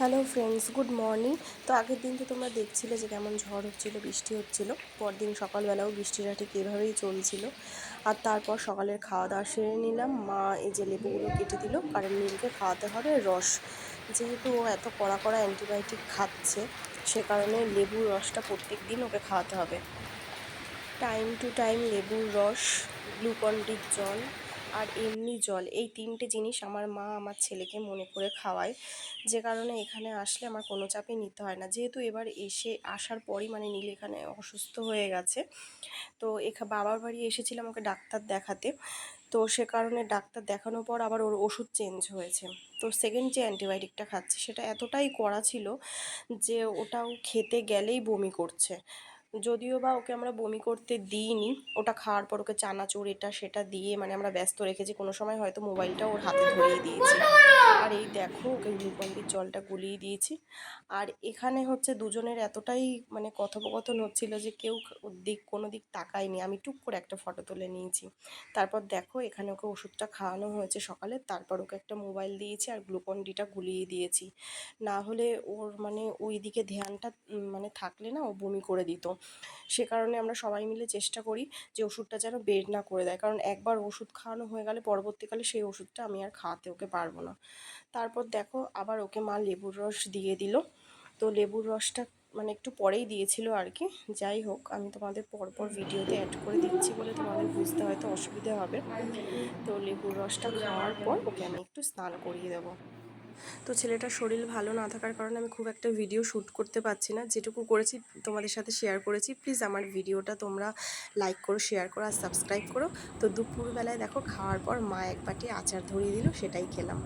Hello friends good morning তো আগের দিন তো তোমরা দেখছিলে যে কেমন ঝড় হচ্ছিল, বৃষ্টি হচ্ছিল। পরদিন সকালবেলাও বৃষ্টিটা ঠিক এভাবেই চলছিল। আর তারপর সকালের খাওয়া দাওয়া সেরে নিলাম। মা এই যে লেবুগুলো কেটে দিল, কারণ নীলকে খাওয়াতে হবে রস। যেহেতু ও এত কড়া কড়া অ্যান্টিবায়োটিক খাচ্ছে, সে কারণে লেবুর রসটা প্রত্যেক দিন ওকে খাওয়াতে হবে। টাইম টু টাইম লেবুর রস গ্লুকন ডির জল আর এমনি জল। এই তিনটে জিনিস আমার মা আমার ছেলেকে মনে করে খাওয়ায়। যে কারণে এখানে আসলে আমার কোনো চাপে নিতে হয় না। যেহেতু এবার এসে আসার পরই মানে নীল এখানে অসুস্থ হয়ে গেছে। তো এখা বাবার বাড়ি এসেছিলাম ওকে ডাক্তার দেখাতে। তো সে কারণে ডাক্তার দেখানোর পর আবার ওর ওষুধ চেঞ্জ হয়েছে। তো সেকেন্ড যে অ্যান্টিবায়োটিকটা খাচ্ছে সেটা এতটাই কড়া ছিল যে ওটাও খেতে গেলেই বমি করছে। যদিও বা ওকে আমরা বমি করতে দিইনি, ওটা খাওয়ার পর ওকে চানাচুর এটা সেটা দিয়ে মানে আমরা ব্যস্ত রেখেছি, কোনো সময় হয়তো মোবাইলটা ওর হাতে ধরিয়ে দিয়েছি। আর এই দেখো ওকে গ্লুকন্ডির জলটা গুলিয়ে দিয়েছি। আর এখানে হচ্ছে দুজনের এতটাই মানে কথোপকথন হচ্ছিল যে কেউ দিক, কোনো দিক তাকায়নি। আমি টুক করে একটা ফটো তুলে নিয়েছি। তারপর দেখো এখানে ওকে ওষুধটা খাওয়ানো হয়েছে সকালে, তারপর ওকে একটা মোবাইল দিয়েছি আর গ্লুকন্ডিটা গুলিয়ে দিয়েছি। না হলে ওর মানে ওই দিকে ধ্যানটা মানে থাকলে না ও বমি করে দিত। সে কারণে আমরা সবাই মিলে চেষ্টা করি যে ওষুধটা যেন বের না করে দেয়। কারণ একবার ওষুধ খাওয়ানো হয়ে গেলে পরবর্তীকালে সেই ওষুধটা আমি আর খাওয়াতে ওকে পারব না। তারপর দেখো আবার ওকে মা লেবুর রস দিয়ে দিল। তো লেবুর রসটা মানে একটু পরেই দিয়েছিল আর কি যাই হোক, আমি তোমাদের পরপর ভিডিওতে অ্যাড করে দিচ্ছি বলে তোমাদের বুঝতে হয়তো অসুবিধা হবে। তো লেবুর রসটা খাওয়ার পর ওকে আমি একটু স্নান করিয়ে দেবো। তো ছেলেটার শরীর ভালো না থাকার কারণে আমি খুব একটা ভিডিও শ্যুট করতে পারছি না। যেটুকু করেছি, তোমাদের সাথে শেয়ার করেছি। প্লিজ আমার ভিডিওটা তোমরা লাইক করো শেয়ার করো আর সাবস্ক্রাইব করো। তো দুপুরবেলায় দেখো, খাওয়ার পর মা এক বাটি আচার ধরিয়ে দিল, সেটাই খেলাম।